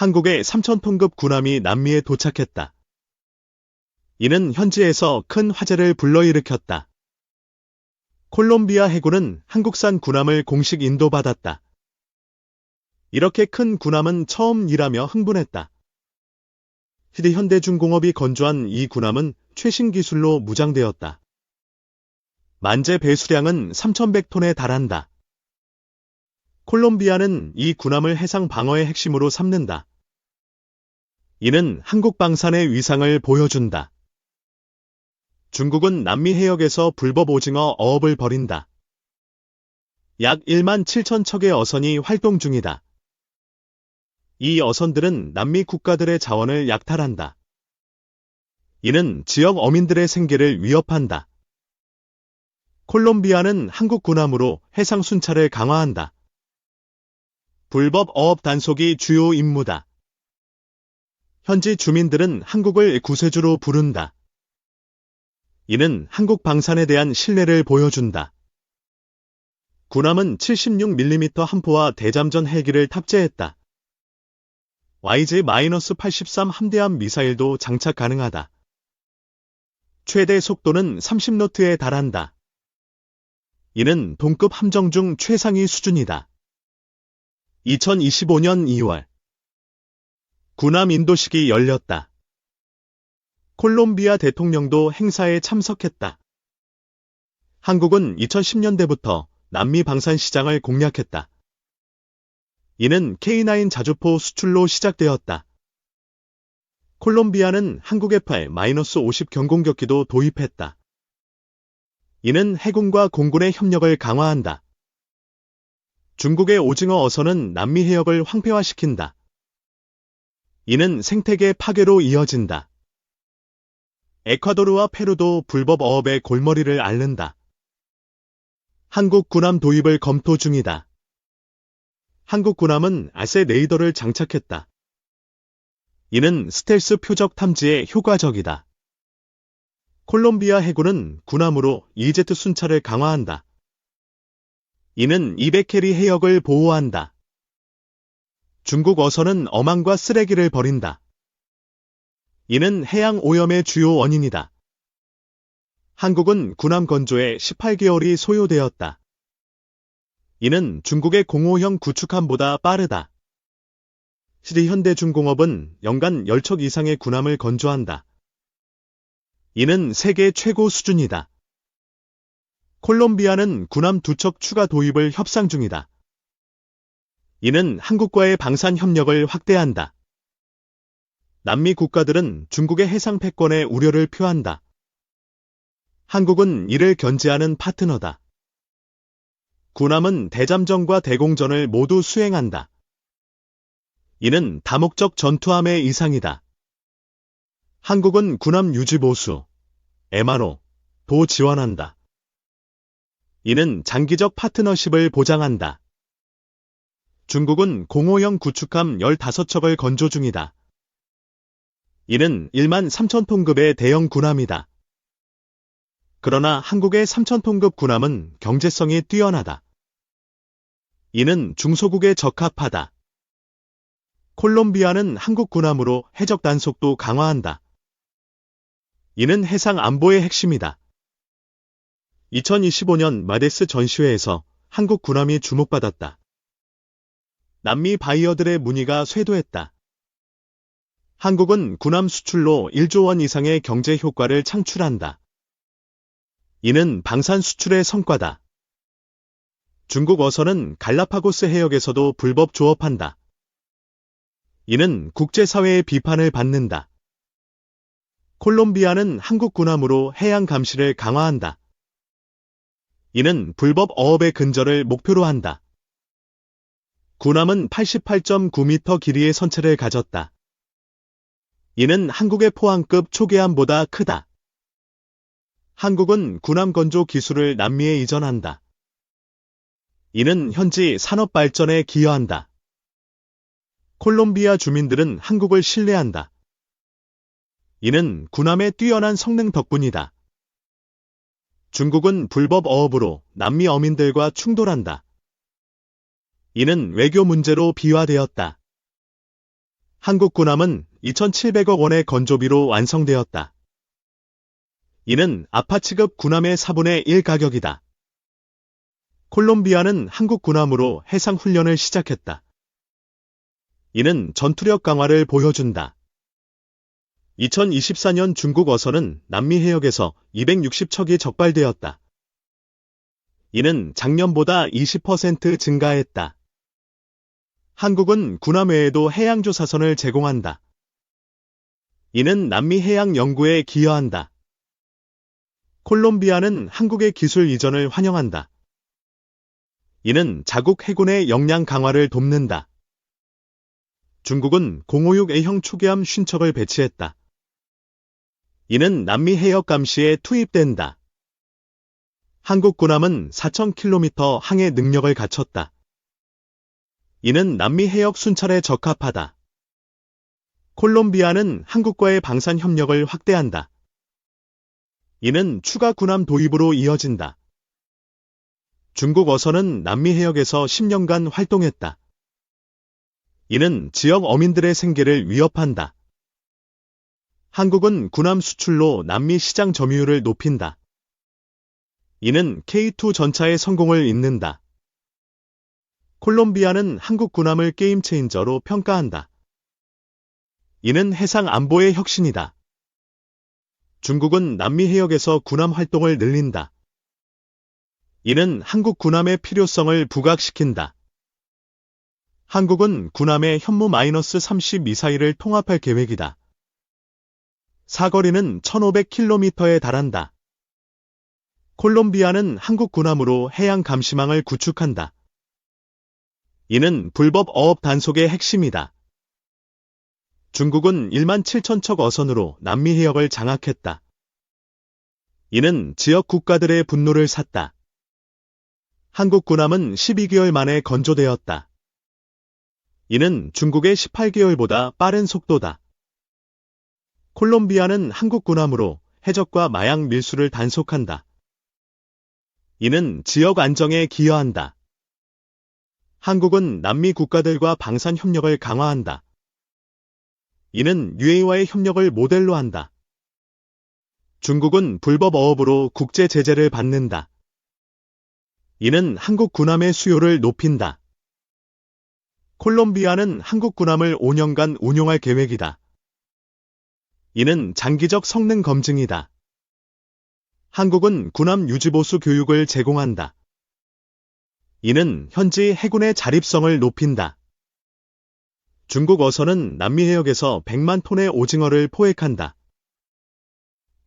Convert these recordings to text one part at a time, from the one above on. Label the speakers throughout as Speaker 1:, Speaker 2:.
Speaker 1: 한국의 3,000톤급 군함이 남미에 도착했다. 이는 현지에서 큰 화제를 불러일으켰다. 콜롬비아 해군은 한국산 군함을 공식 인도받았다. 이렇게 큰 군함은 처음이라며 흥분했다. 시대 현대중공업이 건조한 이 군함은 최신 기술로 무장되었다. 만재 배수량은 3,100톤에 달한다. 콜롬비아는 이 군함을 해상 방어의 핵심으로 삼는다. 이는 한국 방산의 위상을 보여준다. 중국은 남미 해역에서 불법 오징어 어업을 벌인다. 약 1만 7천 척의 어선이 활동 중이다. 이 어선들은 남미 국가들의 자원을 약탈한다. 이는 지역 어민들의 생계를 위협한다. 콜롬비아는 한국 군함으로 해상 순찰을 강화한다. 불법 어업 단속이 주요 임무다. 현지 주민들은 한국을 구세주로 부른다. 이는 한국 방산에 대한 신뢰를 보여준다. 군함은 76mm 함포와 대잠전 헬기를 탑재했다. YJ-83 함대함 미사일도 장착 가능하다. 최대 속도는 30노트에 달한다. 이는 동급 함정 중 최상위 수준이다. 2025년 2월 군함 인도식이 열렸다. 콜롬비아 대통령도 행사에 참석했다. 한국은 2010년대부터 남미 방산 시장을 공략했다. 이는 K9 자주포 수출로 시작되었다. 콜롬비아는 한국 F-50 경공격기도 도입했다. 이는 해군과 공군의 협력을 강화한다. 중국의 오징어 어선은 남미 해역을 황폐화시킨다. 이는 생태계 파괴로 이어진다. 에콰도르와 페루도 불법 어업의 골머리를 앓는다. 한국 군함 도입을 검토 중이다. 한국 군함은 아세 레이더를 장착했다. 이는 스텔스 표적 탐지에 효과적이다. 콜롬비아 해군은 군함으로 이제트 순찰을 강화한다. 이는 200캐리 해역을 보호한다. 중국 어선은 어망과 쓰레기를 버린다. 이는 해양 오염의 주요 원인이다. 한국은 군함 건조에 18개월이 소요되었다. 이는 중국의 공호형 구축함보다 빠르다. 시리 현대중공업은 연간 10척 이상의 군함을 건조한다. 이는 세계 최고 수준이다. 콜롬비아는 군함 두척 추가 도입을 협상 중이다. 이는 한국과의 방산 협력을 확대한다. 남미 국가들은 중국의 해상 패권에 우려를 표한다. 한국은 이를 견제하는 파트너다. 군함은 대잠전과 대공전을 모두 수행한다. 이는 다목적 전투함의 이상이다. 한국은 군함 유지 보수, MRO, 도 지원한다. 이는 장기적 파트너십을 보장한다. 중국은 공호형 구축함 15척을 건조 중이다. 이는 1만 3천톤급의 대형 군함이다. 그러나 한국의 3천톤급 군함은 경제성이 뛰어나다. 이는 중소국에 적합하다. 콜롬비아는 한국 군함으로 해적 단속도 강화한다. 이는 해상 안보의 핵심이다. 2025년 마데스 전시회에서 한국 군함이 주목받았다. 남미 바이어들의 문의가 쇄도했다. 한국은 군함 수출로 1조 원 이상의 경제 효과를 창출한다. 이는 방산 수출의 성과다. 중국 어선은 갈라파고스 해역에서도 불법 조업한다. 이는 국제사회의 비판을 받는다. 콜롬비아는 한국 군함으로 해양 감시를 강화한다. 이는 불법 어업의 근절을 목표로 한다. 군함은 88.9m 길이의 선체를 가졌다. 이는 한국의 포항급 초계함보다 크다. 한국은 군함 건조 기술을 남미에 이전한다. 이는 현지 산업 발전에 기여한다. 콜롬비아 주민들은 한국을 신뢰한다. 이는 군함의 뛰어난 성능 덕분이다. 중국은 불법 어업으로 남미 어민들과 충돌한다. 이는 외교 문제로 비화되었다. 한국 군함은 2,700억 원의 건조비로 완성되었다. 이는 아파치급 군함의 4분의 1 가격이다. 콜롬비아는 한국 군함으로 해상 훈련을 시작했다. 이는 전투력 강화를 보여준다. 2024년 중국 어선은 남미 해역에서 260척이 적발되었다. 이는 작년보다 20% 증가했다. 한국은 군함 외에도 해양조사선을 제공한다. 이는 남미 해양 연구에 기여한다. 콜롬비아는 한국의 기술 이전을 환영한다. 이는 자국 해군의 역량 강화를 돕는다. 중국은 056A형 초계함 50척을 배치했다. 이는 남미 해역 감시에 투입된다. 한국 군함은 4,000km 항해 능력을 갖췄다. 이는 남미 해역 순찰에 적합하다. 콜롬비아는 한국과의 방산 협력을 확대한다. 이는 추가 군함 도입으로 이어진다. 중국 어선은 남미 해역에서 10년간 활동했다. 이는 지역 어민들의 생계를 위협한다. 한국은 군함 수출로 남미 시장 점유율을 높인다. 이는 K2 전차의 성공을 잇는다. 콜롬비아는 한국 군함을 게임 체인저로 평가한다. 이는 해상 안보의 혁신이다. 중국은 남미 해역에서 군함 활동을 늘린다. 이는 한국 군함의 필요성을 부각시킨다. 한국은 군함의 현무-30 미사일을 통합할 계획이다. 사거리는 1500km에 달한다. 콜롬비아는 한국 군함으로 해양 감시망을 구축한다. 이는 불법 어업 단속의 핵심이다. 중국은 1만 7천 척 어선으로 남미 해역을 장악했다. 이는 지역 국가들의 분노를 샀다. 한국 군함은 12개월 만에 건조되었다. 이는 중국의 18개월보다 빠른 속도다. 콜롬비아는 한국 군함으로 해적과 마약 밀수를 단속한다. 이는 지역 안정에 기여한다. 한국은 남미 국가들과 방산 협력을 강화한다. 이는 UA와의 협력을 모델로 한다. 중국은 불법 어업으로 국제 제재를 받는다. 이는 한국 군함의 수요를 높인다. 콜롬비아는 한국 군함을 5년간 운용할 계획이다. 이는 장기적 성능 검증이다. 한국은 군함 유지보수 교육을 제공한다. 이는 현지 해군의 자립성을 높인다. 중국 어선은 남미 해역에서 100만 톤의 오징어를 포획한다.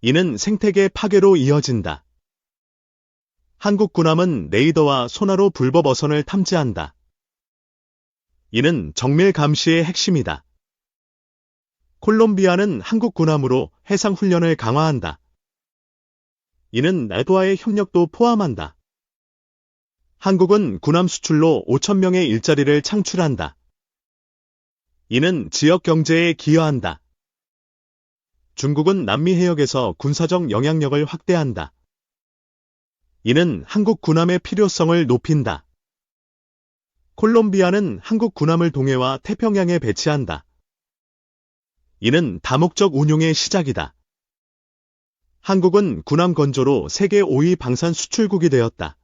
Speaker 1: 이는 생태계 파괴로 이어진다. 한국 군함은 레이더와 소나로 불법 어선을 탐지한다. 이는 정밀 감시의 핵심이다. 콜롬비아는 한국 군함으로 해상 훈련을 강화한다. 이는 나토와의 협력도 포함한다. 한국은 군함 수출로 5천 명의 일자리를 창출한다. 이는 지역 경제에 기여한다. 중국은 남미 해역에서 군사적 영향력을 확대한다. 이는 한국 군함의 필요성을 높인다. 콜롬비아는 한국 군함을 동해와 태평양에 배치한다. 이는 다목적 운용의 시작이다. 한국은 군함 건조로 세계 5위 방산 수출국이 되었다.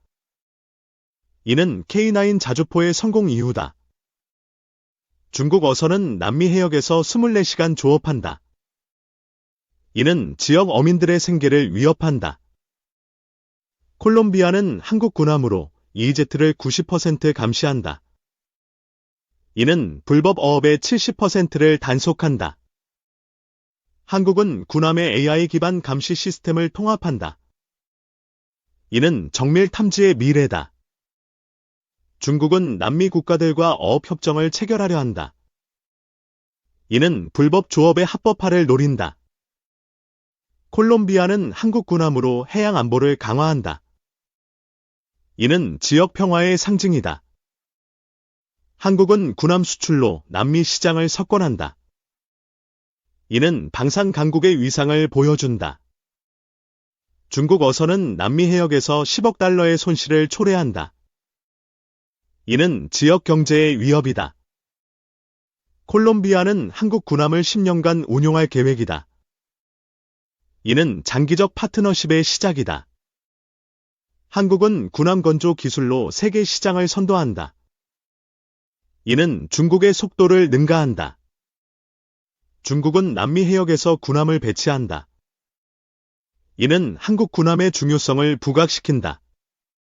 Speaker 1: 이는 K9 자주포의 성공 이유다. 중국 어선은 남미 해역에서 24시간 조업한다. 이는 지역 어민들의 생계를 위협한다. 콜롬비아는 한국 군함으로 EEZ를 90% 감시한다. 이는 불법 어업의 70%를 단속한다. 한국은 군함의 AI 기반 감시 시스템을 통합한다. 이는 정밀 탐지의 미래다. 중국은 남미 국가들과 어업 협정을 체결하려 한다. 이는 불법 조업의 합법화를 노린다. 콜롬비아는 한국 군함으로 해양 안보를 강화한다. 이는 지역 평화의 상징이다. 한국은 군함 수출로 남미 시장을 석권한다. 이는 방산 강국의 위상을 보여준다. 중국 어선은 남미 해역에서 10억 달러의 손실을 초래한다. 이는 지역 경제의 위협이다. 콜롬비아는 한국 군함을 10년간 운용할 계획이다. 이는 장기적 파트너십의 시작이다. 한국은 군함 건조 기술로 세계 시장을 선도한다. 이는 중국의 속도를 능가한다. 중국은 남미 해역에서 군함을 배치한다. 이는 한국 군함의 중요성을 부각시킨다.